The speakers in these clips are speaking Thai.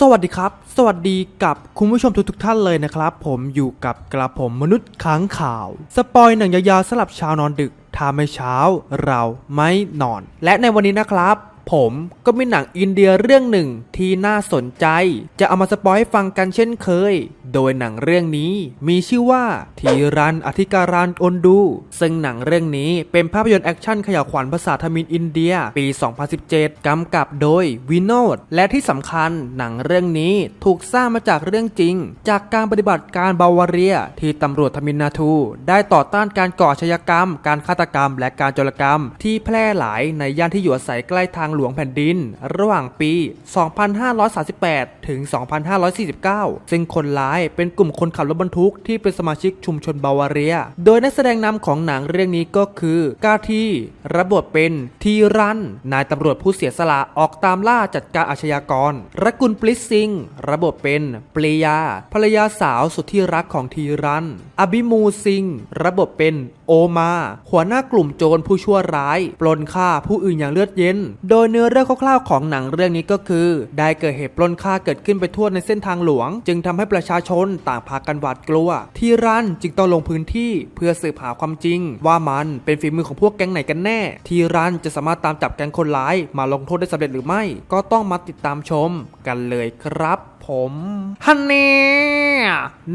สวัสดีครับ สวัสดีกับคุณผู้ชมทุกทกท่านเลยนะครับ ผมอยู่กับกระผมมนุษย์ค้างข่าว สปอยหนังยาวๆสลับเช้านอนดึกถ้าไม่เช้าเราไม่นอน และในวันนี้นะครับ ผมก็มีหนังอินเดียเรื่องหนึ่งที่น่าสนใจ จะเอามาสปอยให้ฟังกันเช่นเคย โดยหนังเรื่องนี้มีชื่อว่า ทีรันอธิการานอนดู ซึ่งหนังเรื่องนี้เป็นภาพยนตร์แอคชั่นขยาวขวัญภาษาทมินอินเดีย ปี 2017 กำกับโดยวินโนดและที่สำคัญหนังเรื่องนี้ถูกสร้างมาจากเรื่องจริง จากการปฏิบัติการบาวาเรีย ที่ตำรวจทมินนาทู ได้ต่อต้านการก่อชญากรรม การฆาตกรรม และการโจรกรรม ที่แพร่หลายในย่านที่อยู่อาศัยใกล้ทางหลวงแผ่นดิน ระหว่างปี 2538 ถึง 2549 ซึ่งคนร้ายเป็นกลุ่มคนขับรถบรรทุกที่เป็นสมาชิกชุมชนบาวาเรีย โดยนักแสดงนำของหนังเรื่องนี้ก็คือกาทีรับบทเป็นทีรัน นายตำรวจผู้เสียสละออกตามล่าจัดการอาชญากรรักุลปลิสซิงรับบทเป็นปรียา ภรรยาสาวสุดที่รักของทีรันอบิมูซิงรับบทเป็นโอมา หัวหน้ากลุ่มโจรผู้ชั่วร้าย ปล้นฆ่าผู้อื่นอย่างเลือดเย็น โดยเนื้อเรื่องคร่าวๆของหนังเรื่องนี้ก็คือ ได้เกิดเหตุปล้นฆ่าเกิดขึ้นไปทั่วในเส้นทางหลวง จึงทำให้ประชาชนต่างพากันหวาดกลัว ที่รันจึงต้องลงพื้นที่เพื่อสืบหาความจริง ว่ามันเป็นฝีมือของพวกแก๊งไหนกันแน่ ที่รันจะสามารถตามจับแก๊งคนร้าย มาลงโทษได้สำเร็จหรือไม่ ก็ต้องมาติดตามชมกันเลยครับผมฮันเน่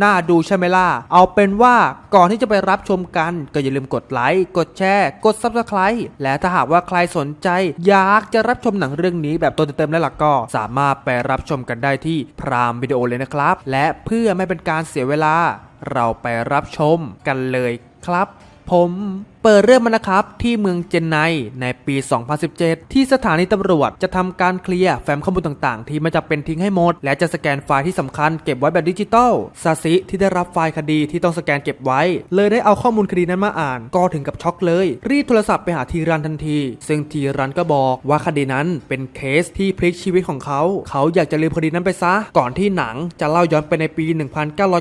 น่าดูใช่ไหมล่ะ เอาเป็นว่าก่อนที่จะไปรับชมกันก็อย่าลืมกดไลค์ กดแชร์ กด Subscribe และถ้าหากว่าใครสนใจ อยากจะรับชมหนังเรื่องนี้แบบตัวเต็มๆแล้วล่ะก็สามารถไปรับชมกันได้ที่พรามวิดีโอเลยนะครับ และเพื่อไม่เป็นการเสียเวลา เราไปรับชมกันเลยครับ ผม เปิดเรื่องมานะครับ ที่เมืองเจนไนในปี 2017 ที่สถานีตำรวจจะทำการเคลียร์แฟ้มข้อมูลต่างๆ ที่ไม่จะเป็นทิ้งให้หมด และจะสแกนไฟล์ที่สำคัญเก็บไว้แบบดิจิตอลซาซิที่ได้รับไฟล์คดีที่ต้องสแกนเก็บไว้ เลยได้เอาข้อมูลคดีนั้นมาอ่าน ก็ถึงกับช็อกเลย รีบโทรศัพท์ไปหาทีรันทันที ซึ่งทีรันก็บอกว่าคดีนั้นเป็นเคสที่พลิกชีวิตของเขา เขาอยากจะลืมคดีนั้นไปซะ ก่อนที่หนังจะเล่าย้อนไปในปี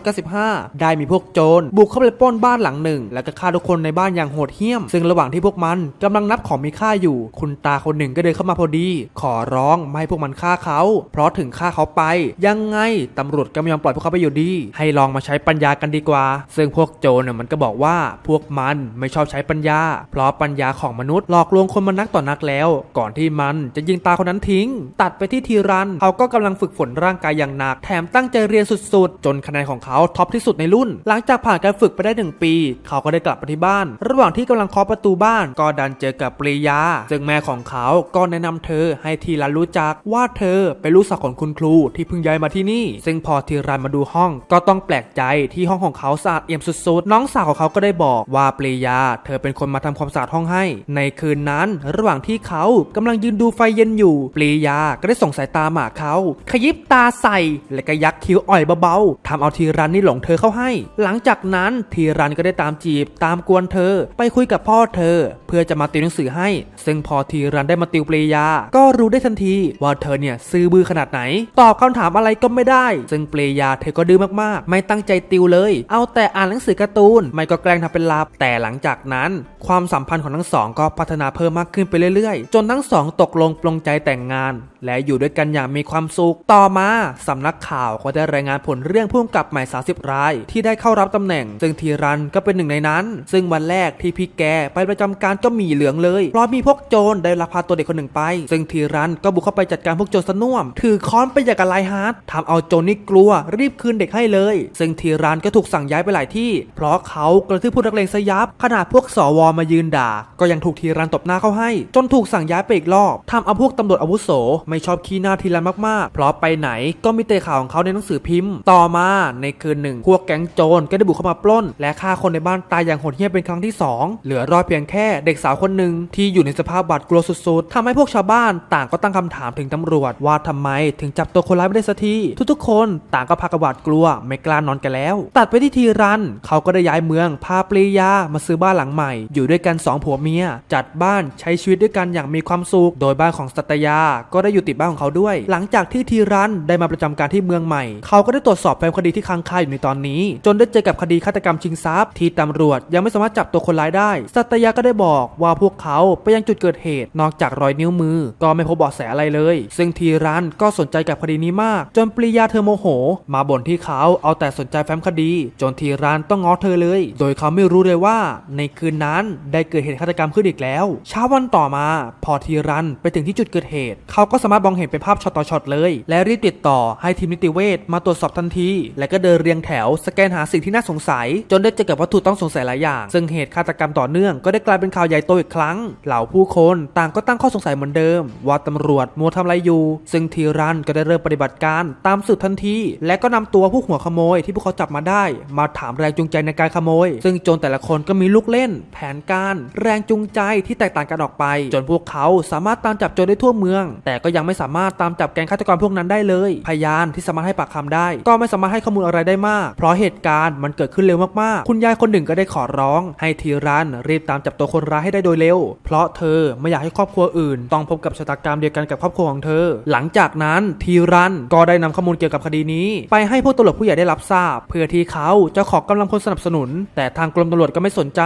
1995 ได้มีพวกโจรบุกเข้าไปปล้นบ้านหลังหนึ่ง แล้วก็ฆ่าทุกคนในบ้านอย่างโหดเหี้ยม ซึ่งระหว่างที่พวกมันกำลังนับของมีค่าอยู่ คุณตาคนหนึ่งก็เดินเข้ามาพอดี ขอร้องไม่ให้พวกมันฆ่าเขา เพราะถึงฆ่าเขาไป ยังไงตำรวจก็ไม่ยอมปล่อยพวกเขาไปอยู่ดี ให้ลองมาใช้ปัญญากันดีกว่า ซึ่งพวกโจรเนี่ยมันก็บอกว่าพวกมันไม่ชอบใช้ปัญญา เพราะปัญญาของมนุษย์หลอกลวงคนมานักต่อนักแล้ว ก่อนที่มันจะยิงตาคนนั้นทิ้ง ตัดไปที่ทีรันเขาก็กำลังฝึกฝนร่างกายอย่างหนักแถมตั้งใจเรียนสุดๆ จนคะแนนของเขาท็อปที่สุดในรุ่น หลังจากผ่านการฝึกไปได้หนึ่งปี เขาก็ได้กลับมาที่บ้าน ระหว่างที่กำลังเคาะประตูบ้านก็ดันเจอกับปรียา ซึ่งแม่ของเขาก็แนะนำเธอให้ทีรันรู้จักว่าเธอเป็นลูกสาวของคุณครูที่เพิ่งย้ายมาที่นี่ ซึ่งพอทีรันมาดูห้องก็ต้องแปลกใจที่ห้องของเขาสะอาดเอี่ยมสุดๆ น้องสาวของเขาก็ได้บอกว่าปรียา เธอเป็นคนมาทำความสะอาดห้องให้ ในคืนนั้น ระหว่างที่เขากำลังยืนดูไฟเย็นอยู่ปรียาก็ได้ส่งสายตาหมาหาเขาขยิบตาใส่และก็ยักคิ้วอ่อยเบาๆทำเอาทีรันนี่หลงเธอเข้าให้ หลังจากนั้นทีรันก็ได้ตามจีบตามกวนเธอไปคุยกับพ่อเธอ เพื่อจะมาติวหนังสือให้ ซึ่งพอทีรันได้มาติวปรียา ก็รู้ได้ทันทีว่าเธอเนี่ยซื้อบื้อขนาดไหน ตอบคำถามอะไรก็ไม่ได้ ซึ่งปรียาเธอก็ดื้อมากๆ ไม่ตั้งใจติวเลย เอาแต่อ่านหนังสือการ์ตูน ไม่ก็แกล้งทำเป็นลับแต่หลังจากนั้น ความสัมพันธ์ของทั้งสองก็พัฒนาเพิ่มมากขึ้นไปเรื่อยๆ จนทั้งสองตกลงปลงใจแต่งงาน และอยู่ด้วยกันอย่างมีความสุขต่อมาสำนักข่าวก็ได้รายงานผลเรื่องผู้กำกับใหม่ 30 ราย ที่ได้เข้ารับตำแหน่ง ซึ่งทีรันก็เป็นหนึ่งในนั้น ซึ่งวันแรกที่พี่แกไปประจำการก็มีเหลืองเลยเพราะมีพวกโจรได้ลักพาตัวเด็กคนหนึ่งไป ซึ่งทีรันก็บุกเข้าไปจัดการพวกโจรสน่วม ถือค้อนไปอย่างกับไลฮาร์ดทำเอาโจรนี่กลัวรีบคืนเด็กให้เลย ซึ่งทีรันก็ถูกสั่งย้ายไปหลายที่ เพราะเขากระทืบผู้นักเลงซะยับขนาดพวกสวมายืนด่า ก็ยังถูกทีรันตบหน้าเข้าให้ จนถูกสั่งย้ายไปอีกรอบทำเอาพวกตำรวจอาวุโส ไม่ชอบขี้หน้าทีรันมากๆ เพราะไปไหนก็มีแต่ข่าวของเขาในหนังสือพิมพ์ ต่อมาในคืนหนึ่งพวกแก๊งโจรก็ได้บุกเข้ามาปล้น และฆ่าคนในบ้านตายอย่างโหดเหี้ยมเป็นครั้งที่สองเหลือรอดเพียงแค่เด็กสาวคนหนึ่งที่อยู่ในสภาพบาดกลัวสุดๆทำให้พวกชาวบ้านต่างก็ตั้งคำถามถึงตำรวจว่าทำไมถึงจับตัวคนร้ายไม่ได้สักทีทุกๆ คนต่างก็พากบาดกลัวไม่กล้านอนกันแล้ว ตัดไปที่ทีรันเขาก็ได้ย้ายเมืองพาปรียามาซื้อบ้านหลังใหม่ อยู่ด้วยกันสองผัวเมีย จัดบ้านใช้ชีวิตด้วยกันอย่างมีความสุข โดยบ้านของสัตยา ก็ได้อยู่ติดบ้านของเขาด้วย หลังจากที่ทีรันได้มาประจำการที่เมืองใหม่ เขาก็ได้ตรวจสอบแฟ้มคดีที่ค้างคาอยู่ในตอนนี้ จนได้เจอกับคดีฆาตกรรมชิงทรัพย์ที่ตำรวจยังไม่สามารถจับตัวคนร้ายได้ได้ สัตยาก็ได้บอกว่าพวกเขาไปยังจุดเกิดเหตุ นอกจากรอยนิ้วมือ ก็ไม่พบเบาะแสอะไรเลย ซึ่งทีรันก็สนใจกับคดีนี้มาก จนปริยาเธอโมโห มาบ่นที่เขาเอาแต่สนใจแฟ้มคดี จนทีรันต้องง้อเธอเลย โดยเขาไม่รู้เลยว่า ในคืนนั้นได้เกิดเหตุฆาตกรรมขึ้นอีกแล้ว เช้าวันต่อมา พอทีรันไปถึงที่จุดเกิดเหตุ เขาก็สามารถมองเห็นเป็นภาพช็อตต่อช็อตเลย และรีบติดต่อให้ทีมนิติเวชมาตรวจสอบทันที และก็เดินเรียงแถว สแกนหาสิ่งที่น่าสงสัย จนได้เจอกับวัตถุต้องสงสัยหลายอย่าง ซึ่งเหตุฆาตกรรมต่อเนื่องก็ได้กลายเป็นข่าวใหญ่โตอีกครั้ง เหล่าผู้คนต่างก็ตั้งข้อสงสัยเหมือนเดิม ว่าตำรวจมัวทำอะไรอยู่ ซึ่งทีรันก็ได้เริ่มปฏิบัติการตามสืบทันที และก็นำตัวผู้หัวขโมยที่พวกเขาจับมาได้ มาถามแรงจูงใจในการขโมย ซึ่งโจรแต่ละคนก็มีลูกเล่น แผนการแรงจูงใจที่แตกต่างกันออกไป จนพวกเขาสามารถตามจับโจรได้ทั่วเมือง แต่ก็ยังไม่สามารถตามจับแก๊งฆาตกรพวกนั้นได้เลย พยานที่สามารถให้ปากคำได้ ก็ไม่สามารถให้ข้อมูลอะไรได้มาก เพราะเหตุการณ์มันเกิดขึ้นเร็วมากๆ คุณยายคนหนึ่งก็ได้ขอร้อง ให้ทีรันรีบตามจับตัวคนร้ายให้ได้โดยเร็ว เพราะเธอไม่อยากให้ครอบครัวอื่น ต้องพบกับชะตากรรมเดียวกันกับครอบครัวของเธอ หลังจากนั้นทีรันก็ได้นำข้อมูลเกี่ยวกับคดีนี้ ไปให้พวกตำรวจผู้ใหญ่ได้รับทราบ เพื่อที่เขาจะขอกำลังคนสนับสนุน แต่ทางกรมตำรวจก็ไม่สนใจ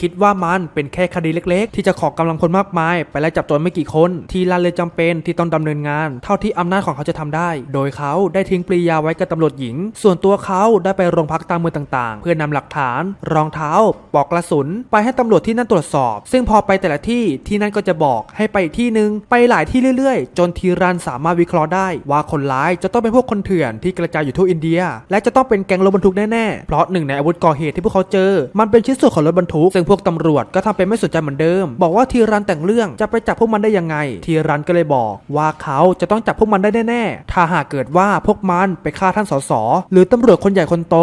คิดว่ามันเป็นแค่คดีเล็ก ๆ ที่จะขอกำลังคนมากมาย ไปไล่จับตัวไม่กี่คนทีรันเลยจำเป็นที่ต้องดำเนินงาน เท่าที่อำนาจของเขาจะทำได้ โดยเขาได้ทิ้งปริยาไว้กับตำรวจหญิง ส่วนตัวเขาได้ไปโรงพักตามเมืองต่าง ๆ เพื่อนำหลักฐาน รองเท้าปลอกกระสุนไปให้ตำรวจที่นั่นตรวจสอบ ซึ่งพอไปแต่ละที่ที่นั่นก็จะบอกให้ไปที่หนึ่งไปหลายที่เรื่อยๆ จนทีรันสามารถวิเคราะห์ได้ ว่าคนร้ายจะต้องเป็นพวกคนเถื่อนที่กระจายอยู่ทั่วอินเดีย และจะต้องเป็นแก๊งรถบรรทุกแน่ๆ เพราะหนึ่งในอาวุธก่อเหตุที่พวกเขาเจอ มันเป็นชิ้นส่วนของรถบรรทุก ซึ่งพวกตำรวจก็ทำเป็นไม่สนใจเหมือนเดิม บอกว่าทีรันแต่งเรื่องจะไปจับพวกมันได้ยังไง ทีรันก็เลยบอก ว่าเขาจะต้องจับพวกมันได้แน่ๆ ถ้าหากเกิดว่าพวกมันไปฆ่าท่านสสหรือตำรวจคนใหญ่คนโต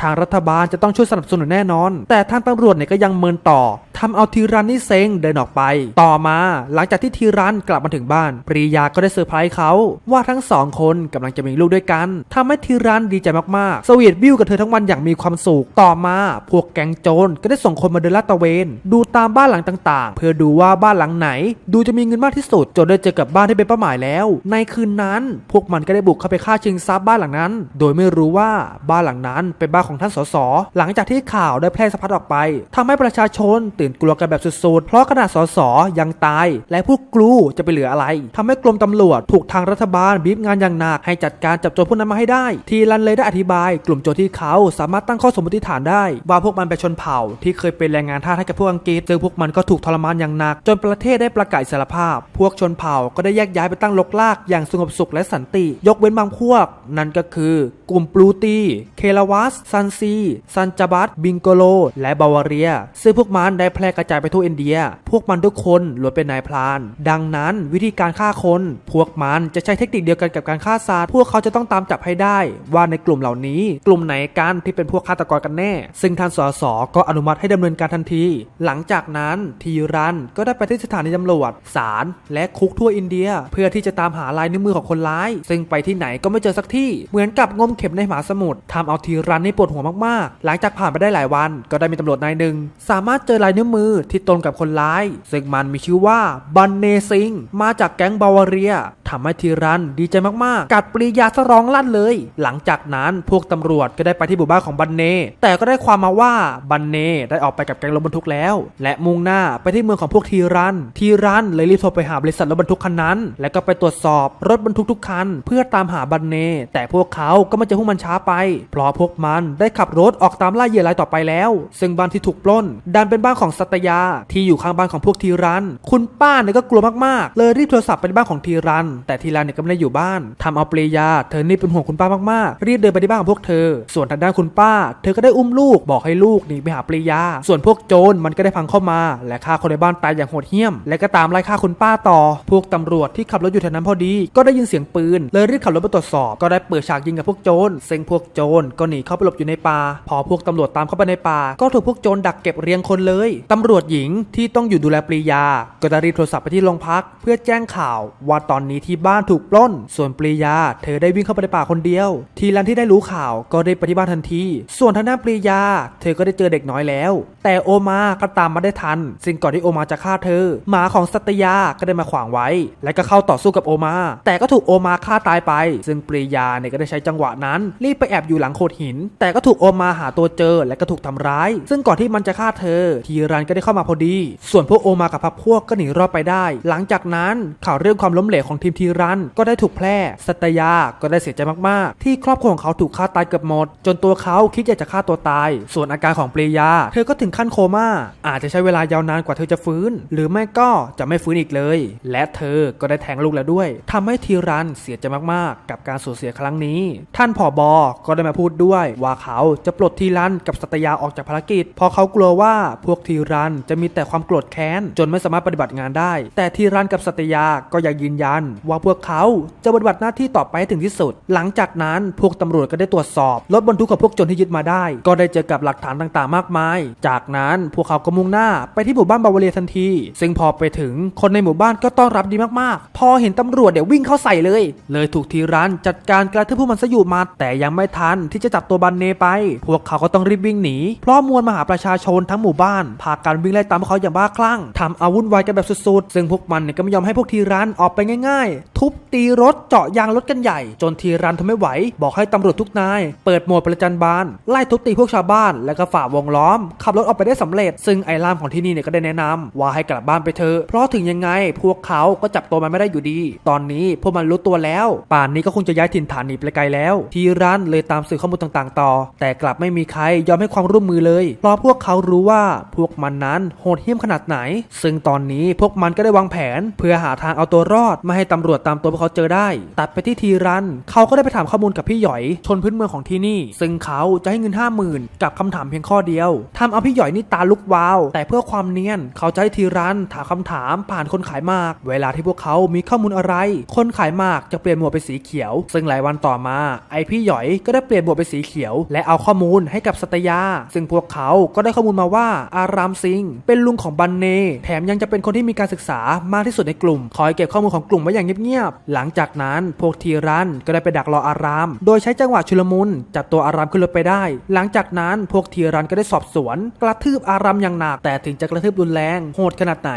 ทางรัฐบาลจะต้องช่วยสนับสนุนแน่นอน แต่ทางตำรวจเนี่ยก็ยังเมินต่อทำเอาทีรันนี่เซ็งเดินออกไป ต่อมาหลังจากที่ทีรันกลับมาถึงบ้าน ปรียาก็ได้เซอร์ไพรส์เขาว่าทั้งสองคนกำลังจะมีลูกด้วยกันทำให้ทีรันดีใจมากๆสวีทวิวกับเธอทั้งวันอย่างมีความสุขต่อมา พวกแก๊งโจรก็ได้ส่งคนมาเดินลาดตระเวน ดูตามบ้านหลังต่างๆ เพื่อดูว่าบ้านหลังไหน ดูจะมีเงินมากที่สุดจนได้เจอกับบ้านที่เป็นเป้าหมายแล้ว ในคืนนั้น พวกมันก็ได้บุกเข้าไปฆ่าชิงทรัพย์บ้านหลังนั้น โดยไม่รู้ว่าบ้านหลังนั้นเป็นบ้านของท่านสสหลังจากที่ข่าวได้แพร่สะพัดออกไปทำให้ประชาชนตื่นกลัวกันแบบสุดๆ เพราะขนาดสสยังตาย และพวกกลูจะไปเหลืออะไรทำให้กรมตำรวจถูกทางรัฐบาลบีบงานอย่างหนักให้จัดการจับโจรพวกนั้นมาให้ได้ ทีรันเลยได้อธิบาย กลุ่มโจรที่เขาสามารถตั้งข้อสมมติฐานได้ ว่าพวกมันเป็นชนเผ่า ที่เคยเป็นแรงงานทาสให้กับพวกอังกฤษซึ่งพวกมันก็ถูกทรมานอย่างหนัก จนประเทศได้ประกาศอิสรภาพ พวกชนเผ่าก็ได้แยกย้ายไปตั้งลกลากอย่างสงบสุขและสันติ ยกเว้นบางพวก นั่นก็คือกลุ่มปลูตี เคลาวัสซันซีซันจาบัตบิงโกโล และบาวาเรียซึ่งพวกมันได้แพร่กระจายไปทั่วอินเดีย พวกมันทุกคนล้วนเป็นนายพราน ดังนั้นวิธีการฆ่าคน พวกมันจะใช้เทคนิคเดียวกันกับการฆ่าสัตว์พวกเขาจะต้องตามจับให้ได้ ว่าในกลุ่มเหล่านี้ กลุ่มไหนกันที่เป็นพวกฆาตกรกันแน่ ซึ่งท่านสสก็อนุมัติให้ดำเนินการทันที หลังจากนั้นทีรันก็ได้ไปที่สถานีตำรวจศาลและคุกทั่วอินเดีย เพื่อที่จะตามหาลายนิ้วมือของคนร้าย ซึ่งไปที่ไหนก็ไม่เจอสักที่เหมือนกับงมเข็มในมหาสมุทรทำเอาทีรันนี่ปวดหัวมากๆ หลังจากผ่านไปได้หลายวัน ก็ได้มีตำรวจนายหนึ่งสามารถเจอลายนิ้วมือที่ตรงกับคนร้าย ซึ่งมันมีชื่อว่าบันเนซิง มาจากแก๊งบาวาเรียทำให้ทีรันดีใจมากๆ กัดปรียาสร้องลั่นเลย หลังจากนั้นพวกตำรวจก็ได้ไปที่หมู่บ้านของบันเน แต่ก็ได้ความมาว่าบันเนได้ออกไปกับแก๊งรถบรรทุกแล้ว และมุ่งหน้าไปที่เมืองของพวกทีรัน ทีรันเลยรีบโทรไปหาบริษัทรถบรรทุกคันนั้น และก็ไปตรวจสอบรถบรรทุกทุกคัน เพื่อตามหาบันเน แต่พวกเขาก็ไม่เจอพวกมันช้าไป เพราะพวกมันได้ขับรถออกตามล่าเหยื่อรายต่อไปแล้ว ซึ่งบ้านที่ถูกปล้นดันเป็นบ้านของสัตยา ที่อยู่ข้างบ้านของพวกทีรัน คุณป้าเนี่ยก็กลัวมากๆ เลยรีบโทรศัพท์ไปที่บ้านของทีรัน แต่ทีรันเนี่ยก็ไม่ได้อยู่บ้านทำเอาเปรยา เธอนี่เป็นห่วงคุณป้ามากๆ รีบเดินไปที่บ้านของพวกเธอ ส่วนทางด้านคุณป้า เธอก็ได้อุ้มลูกบอกให้ลูกหนีไปหาปรียา ส่วนพวกโจรมันก็ได้พังเข้ามา และฆ่าคนในบ้านตายอย่างโหดเหี้ยม และก็ตามไล่ฆ่าคุณป้าต่อ พวกตำรวจที่ขับรถอยู่แถวนั้นพอดี ก็ได้ยินเสียงปืน เลยรีบขับรถไปตรวจสอบ ก็ได้เปิดฉากยิงกับพวกโจรเซึ่งพวกโจรก็หนีเข้าไปหลบอยู่ในป่า พอพวกตำรวจตามเข้าไปในป่า ก็ถูกพวกโจรดักเก็บเรียงคนเลย ตำรวจหญิงที่ต้องอยู่ดูแลปรียา ก็ได้รีบโทรศัพท์ไปที่โรงพัก เพื่อแจ้งข่าวว่าตอนนี้ที่บ้านถูกปล้น ส่วนปรียา เธอได้วิ่งเข้าไปในป่าคนเดียว ทีรันที่ได้รู้ข่าวก็ได้ไปที่บ้านทันที ส่วนทางด้านปรียา เธอก็ได้เจอเด็กน้อยแล้ว แต่โอมาก็ตามมาได้ทัน ซึ่งก่อนที่โอมาจะฆ่าเธอ หมาของสัตยาก็ได้มาขวางไว้ และก็เข้าต่อสู้กับโอมา แต่ก็ถูกโอมาฆ่าตายไป ซึ่งปรียาเนี่ยก็ได้ใช้จังหวะนั้น รีบไปแอบอยู่หลังโขดหิน แต่ก็ถูกโอมาหาตัวเจอและก็ถูกทำร้าย ซึ่งก่อนที่มันจะฆ่าเธเธอ ทีรันก็ได้เข้ามาพอดี ส่วนพวกโอมากับพักพวกก็หนีรอดไปได้ หลังจากนั้นข่าวเรื่องความล้มเหลวของทีมทีรันก็ได้ถูกแพร่ สัตยาก็ได้เสียใจมากๆ ที่ครอบครัวของเขาถูกฆ่าตายเกือบหมด จนตัวเขาคิดอยากจะฆ่าตัวตาย ส่วนอาการของปรียา เธอก็ถึงขั้นโคม่าอาจจะใช้เวลายาวนานกว่าเธอจะฟื้น หรือไม่ก็จะไม่ฟื้นอีกเลย และเธอก็ได้แทงลูกแล้วด้วยทำให้ทีรันเสียใจมากๆ กับการสูญเสียครั้งนี้ ท่านผอบอก็ได้มาพูดด้วยว่าเขาจะปลดทีรันกับสัตยาออกจากภารกิจ เพราะเขากลัวว่าพวกทีรันจะมีแต่ความโกรธแค้น จนไม่สามารถปฏิบัติงานได้ แต่ทีรันกับสัตยาก็ยังยืนยัน ว่าพวกเขาจะปฏิบัติหน้าที่ต่อไปให้ถึงที่สุด หลังจากนั้นพวกตำรวจก็ได้ตรวจสอบรถบรรทุกของพวกโจรที่ยึดมาได้ ก็ได้เจอกับหลักฐานต่างๆ มากมาย จากนั้นพวกเขาก็มุ่งหน้าไปที่หมู่บ้านบาวาเรียทันที ซึ่งพอไปถึงคนในหมู่บ้านก็ต้อนรับดีมากๆ พอเห็นตำรวจเดี๋ยววิ่งเข้าใส่เลย เลยถูกทีรันจัดการกระทืบพวกมันซะอยู่มัดแต่ยังไม่ทันที่จะจับตัวบันเนไป พวกเขาก็ต้องรีบวิ่งหนีเพราะมวลมหาประชาชนทั้งหมู่บ้านพากันวิ่งไล่ตามพวกเขาอย่างบ้าคลั่งทำอาวุธวายกันแบบสุดๆ ซึ่งพวกมันเนี่ยก็ไม่ยอมให้พวกทีรันออกไปง่ายๆ ทุบตีรถเจาะยางรถกันใหญ่ จนทีรันทนไม่ไหว บอกให้ตำรวจทุกนาย เปิดโหมดประจันบาน ไล่ทุบตีพวกชาวบ้าน แล้วก็ฝ่าวงล้อม ขับรถออกไปได้สำเร็จ ซึ่งไอ้ล่ามของที่นี่เนี่ยก็ได้แนะนำว่าให้กลับบ้านไปเถอะเพราะถึงยังไง พวกเขาก็จับตัวมันไม่ได้อยู่ดี ตอนนี้พวกมันรู้ตัวแล้ว ป่านนี้ก็คงจะย้ายถิ่นฐานหนีไปไกลแล้ว ทีรันเลยตามสื่อข้อมูลต่างๆ ต่อ แต่กลับไม่มีใครยอมให้ความร่วมมือเลยเพราะพวกเขารู้ว่าพวกมันนั้นโหดเหี้ยมขนาดไหน ซึ่งตอนนี้พวกมันก็ได้วางแผน เพื่อหาทางเอาตัวรอดไม่ให้ตำรวจตามตัวพวกเขาเจอได้ ตัดไปที่ทีรัน เขาก็ได้ไปถามข้อมูลกับพี่หยอย ชนพื้นเมืองของที่นี่ ซึ่งเขาจะให้เงินห้าหมื่นกับคำถามเพียงข้อเดียวทำเอาพี่หยอยนี่ตาลุกวาว แต่เพื่อความเนียน เขาจะให้ทีรันถามคำถามผ่านคนขายหมาก เวลาที่พวกเขามีข้อมูลอะไร คนขายหมากจะเปลี่ยนหมวดเป็นสีเขียว ซึ่งหลายวันต่อมา ไอพี่หยอยก็ได้เปลี่ยนหมวดเป็นสีเขียว และเอาข้อมูลให้กับสัตยา ซึ่งพวกเขาก็ได้ข้อมูลมาว่าอารามซิง เป็นลุงของบันเน แถมยังจะเป็นคนที่มีการศึกษามากที่สุดในกลุ่ม คอยเก็บข้อมูลของกลุ่มไว้อย่างเงียบๆหลังจากนั้นพวกทีรันก็ได้ไปดักรออาราม โดยใช้จังหวะชุลมุนจับตัวอารามขึ้นรถไปได้ หลังจากนั้นพวกทีรันก็ได้สอบสวน กระทืบอารามอย่างหนักแต่ถึงจะกระทืบรุนแรงโหดขนาดไหน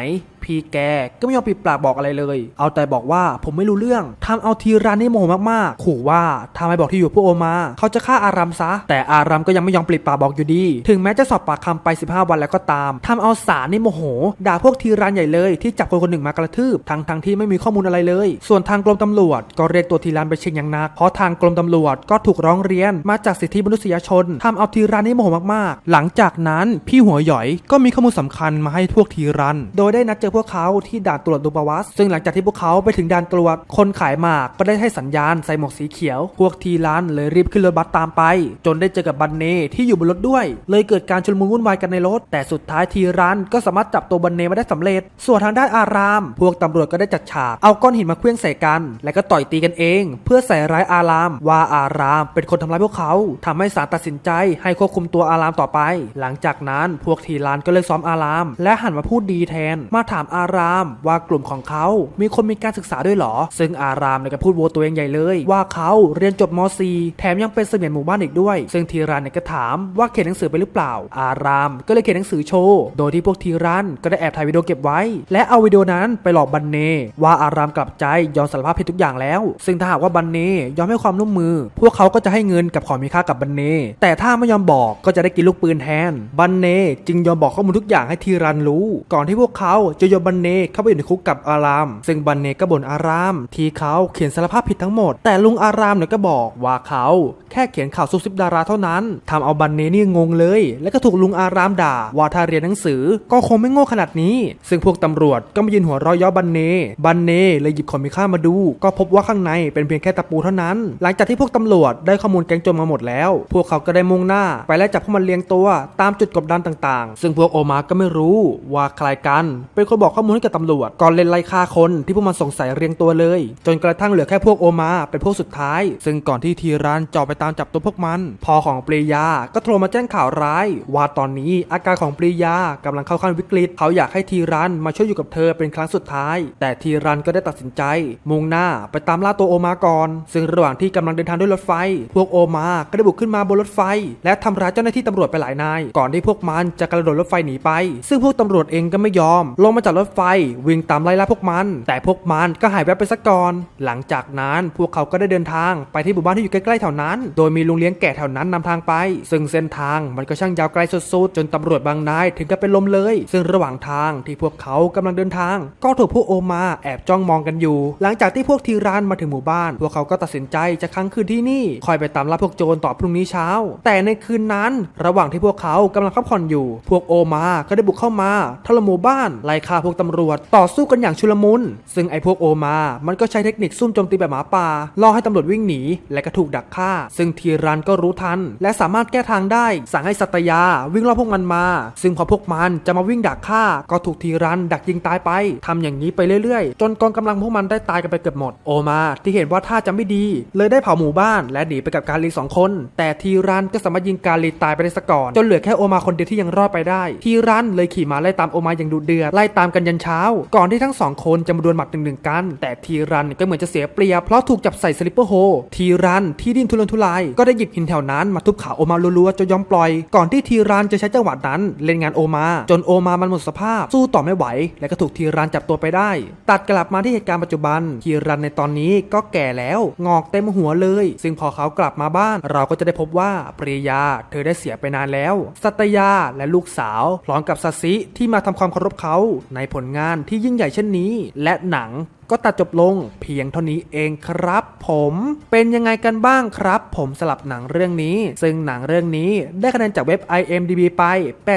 พี่แกก็ไม่ยอมปิดปากบอกอะไรเลย เอาแต่บอกว่าผมไม่รู้เรื่องทำเอาทีรันนี่โมโหมากๆ ขู่ว่าถ้าไมบอกที่อยู่พวกโอมา เขาจะฆ่าอารามซะ แต่อารามก็ยังไม่ยอมปิดปากบอกอยู่ดี ถึงแม้จะสอบปากคำไป 15 วันแล้วก็ตามทำเอาสารนี่โมโห ด่าพวกทีรันใหญ่เลยที่จับคนคนหนึ่งมากระทืบทั้งทั้งๆที่ไม่มีข้อมูลอะไรเลย ส่วนทางกรมตำรวจก็เรียกตัวทีรันไปเช็คอย่างหนัก เพราะทางกรมตำรวจก็ถูกร้องเรียนมาจากสิทธิมนุษยชนทำเอาทีรันนี่โมโหมากๆ หลังจากนั้นพี่หัวหย่อยก็มีข้อมูลสำคัญมาให้พวกทีรัน โดยได้นัดเจอวกเขาที่ด่านตรวจดูปวัติซึ่งหลังจากที่พวกเขาไปถึงด่านตรวจ คนขายหมากก็ได้ให้สัญญาณใส่หมวกสีเขียว พวกทีรันเลยรีบขึ้นรถบัสตามไป จนได้เจอกับบันเนที่อยู่บนรถด้วย เลยเกิดการชุลมุนวุ่นวายกันในรถ แต่สุดท้ายทีรันก็สามารถจับตัวบันเนมาได้สำเร็จ ส่วนทางด้านอาราม พวกตำรวจก็ได้จัดฉากเอาก้อนหินมาเคลื่องใส่กัน และก็ต่อยตีกันเอง เพื่อใส่ร้ายอาราม ว่าอารามเป็นคนทำร้ายพวกเขาทำให้ศาลตัดสินใจให้ควบคุมตัวอารามต่อไป หลังจากนั้นพวกทีรันก็เลยซ้อมอาราม และหันมาพูดดีแทนมาถามอารามว่ากลุ่มของเขามีคนมีการศึกษาด้วยหรอ ซึ่งอารามเนี่ยก็พูดโวตัวเองใหญ่เลย ว่าเขาเรียนจบม .4 แถมยังเป็นเสมียนหมู่บ้านอีกด้วย ซึ่งทีรันเนี่ยก็ถามว่าเขียนหนังสือไปหรือเปล่า อารามก็เลยเขียนหนังสือโชว์โดยที่พวกทีรันก็ได้แอบถ่ายวิดีโอเก็บไว้ และเอาวิดีโอนั้นไปหลอกบันเน ว่าอารามกลับใจยอมสารภาพผิดทุกอย่างแล้ว ซึ่งถ้าหากว่าบันเนยอมให้ความร่วมมือ พวกเขาก็จะให้เงินกับของมีค่ากับบันเน แต่ถ้าไม่ยอมบอกก็จะได้กินลูกปืนแทน บันเนจึงยอมบอกข้อมูลทุกอย่างให้ทีรันรู้ ก่อนที่พวกเขาจะโยนบันเนเข้าไปอยู่ในคุกกับอาราม ซึ่งบันเนก็บ่นอาราม ที่เขาเขียนสารภาพผิดทั้งหมด แต่ลุงอารามเนี่ยก็บอกว่าเขาแค่เขียนข่าวซุบซิบดาราเท่านั้นทำเอาบันเนนี่งงเลย และก็ถูกลุงอารามด่า ว่าถ้าเรียนหนังสือก็คงไม่โง่ขนาดนี้ ซึ่งพวกตำรวจก็มายืนหัวเร้อยย่อบันเน บันเนเลยหยิบของมีค่ามาดู ก็พบว่าข้างในเป็นเพียงแค่ตะปูเท่านั้น หลังจากที่พวกตำรวจได้ข้อมูลแก๊งโจรมาหมดแล้ว พวกเขาก็ได้มุ่งหน้า ไปไล่จับพวกมันเรียงตัวตามจุดกบดานต่างๆ ซึ่งพวกโอมาก็ไม่รู้ว่าใครกันเป็นคนบอกข้อมูลให้กับตำรวจก่อนเล่นไล่ฆ่าคนที่พวกมันสงสัยเรียงตัวเลย จนกระทั่งเหลือแค่พวกโอมาเป็นพวกสุดท้าย ซึ่งก่อนที่ทีรันจะไปตามจับตัวพวกมัน พอของปรียาก็โทรมาแจ้งข่าวร้าย ว่าตอนนี้อาการของปรียากำลังเข้าขั้นวิกฤต เขาอยากให้ทีรันมาช่วยอยู่กับเธอเป็นครั้งสุดท้าย แต่ทีรันก็ได้ตัดสินใจ มุ่งหน้าไปตามล่าตัวโอมาก่อน ซึ่งระหว่างที่กำลังเดินทางด้วยรถไฟ พวกโอมาก็ได้บุกขึ้นมาบนรถไฟ และทำร้ายเจ้าหน้าที่ตำรวจไปหลายนาย ก่อนที่พวกมันจะกระโดดรถไฟหนีไป ซึ่งพวกตำรวจเองก็ไม่ยอมลงมาจากรถไฟวิ่งตามไล่ล่าพวกมัน แต่พวกมันก็หายแวบไปซะก่อน หลังจากนั้นพวกเขาก็ได้เดินทางไปที่หมู่บ้านที่อยู่ใกล้ๆแถวนั้น โดยมีลุงเลี้ยงแก่แถวนั้นนำทางไป ซึ่งเส้นทางมันก็ช่างยาวไกลสุดๆ จนตำรวจบางนายถึงกับเป็นลมเลย ซึ่งระหว่างทางที่พวกเขากำลังเดินทาง ก็ถูกพวกโอมาแอบจ้องมองกันอยู่ หลังจากที่พวกทีรานมาถึงหมู่บ้าน พวกเขาก็ตัดสินใจจะค้างคืนที่นี่ คอยไปตามล่าพวกโจรต่อพรุ่งนี้เช้า แต่ในคืนนั้น ระหว่างที่พวกเขากำลังพักผ่อนอยู่ พวกโอมาก็ได้บุกเข้ามาถล่มหมู่บ้านไล่ฆ่าพวกตำรวจต่อสู้กันอย่างชุลมุน ซึ่งไอ้พวกโอมา มันก็ใช้เทคนิคซุ่มโจมตีแบบหมาป่าล่อให้ตำรวจวิ่งหนี และก็ถูกดักฆ่า ซึ่งทีรันก็รู้ทัน และสามารถแก้ทางได้ สั่งให้สัตยาวิ่งล่อพวกมันมา ซึ่งพอพวกมันจะมาวิ่งดักฆ่า ก็ถูกทีรันดักยิงตายไปทำอย่างนี้ไปเรื่อยๆ จนกองกำลังพวกมันได้ตายกันไปเกือบหมด โอมาที่เห็นว่าท่าจะไม่ดี เลยได้เผาหมู่บ้านและหนีไปกับกาลีสองคน แต่ทีรันก็สามารถยิงกาลีตายไปได้ซะก่อนจนเหลือแค่โอมาคนเดียวที่ยังรอดไปได้ ทีรันเลยขี่ม้าไล่ตามโอมาอย่างดุเดือดไล่ตามกันยันเช้า ก่อนที่ทั้งสองคนจะมาดวลหมัดหนึ่งๆกัน แต่ทีรันก็เหมือนจะเสียเปรียบเพราะถูกจับใส่สลิปเปอร์โฮทีรันที่ดิ้นทุรนทุรายก็ได้หยิบหินแถวนั้นมาทุบขาโอมารัวๆจนยอมปล่อย ก่อนที่ทีรันจะใช้จังหวะนั้นเล่นงานโอมา จนโอมามันหมดสภาพ สู้ต่อไม่ไหว และก็ถูกทีรันจับตัวไปได้ ตัดกลับมาที่เหตุการณ์ปัจจุบัน ทีรันในตอนนี้ก็แก่แล้วงอกเต็มหัวเลย ซึ่งพอเขากลับมาบ้าน เราก็จะได้พบว่าปริยา เธอได้เสียไปนานแล้ว สัตยาและลูกสาวพร้อมกับซาซิที่มาทำความเคารพเขาในผลงานที่ยิ่งใหญ่เช่นนี้ และหนัง ก็ตัดจบลงเพียงเท่านี้เองครับผมเป็นยังไงกันบ้างครับ ผมสลับหนังเรื่องนี้ ซึ่งหนังเรื่องนี้ได้คะแนนจากเว็บ IMDb ไป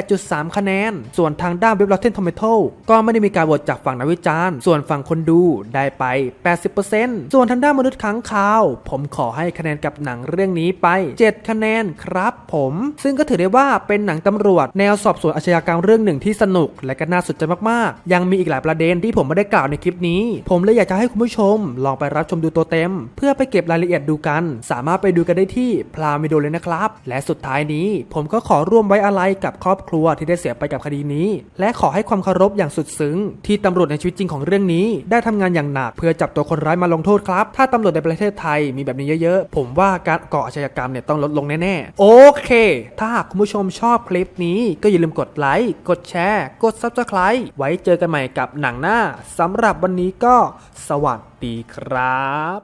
8.3 คะแนน ส่วนทางด้านเว็บ Rotten Tomato ก็ไม่ได้มีการโหวตจากฝั่งนักวิจารณ์ ส่วนฝั่งคนดูได้ไป 80%ส่วนทางด้านมนุษย์ค้างคาว ผมขอให้คะแนนกับหนังเรื่องนี้ไป 7 คะแนนครับผม ซึ่งก็ถือได้ว่าเป็นหนังตำรวจ แนวสอบสวนอาชญากรรมเรื่องหนึ่งที่สนุก และก็น่าสนใจมากๆ ยังมีอีกหลายประเด็นที่ผมไม่ได้กล่าวในคลิปนี้ ผมเลยอยากจะให้คุณผู้ชม ลองไปรับชมดูตัวเต็ม เพื่อไปเก็บรายละเอียดดูกัน สามารถไปดูกันได้ที่พลามิโดเลยนะครับ และสุดท้ายนี้ ผมก็ขอร่วมไว้อาลัยกับครอบครัวที่ได้เสียไปกับคดีนี้ และขอให้ความเคารพอย่างสุดซึ้ง ที่ตำรวจในชีวิตจริงของเรื่องนี้ ได้ทำงานอย่างหนักเพื่อจับตัวคนร้ายมาลงโทษครับ ถ้าตำรวจในประเทศไทยมีแบบนี้เยอะๆ ผมว่าการก่ออาชญากรรมเนี่ยต้องลดลงแน่ๆ โอเค ถ้าหากคุณผู้ชมชอบคลิปนี้ก็อย่าลืมกดไลค์ กดแชร์ กด Subscribe ไว้เจอกันใหม่กับหนังหน้าสำหรับวันนี้ก็สวัสดีครับ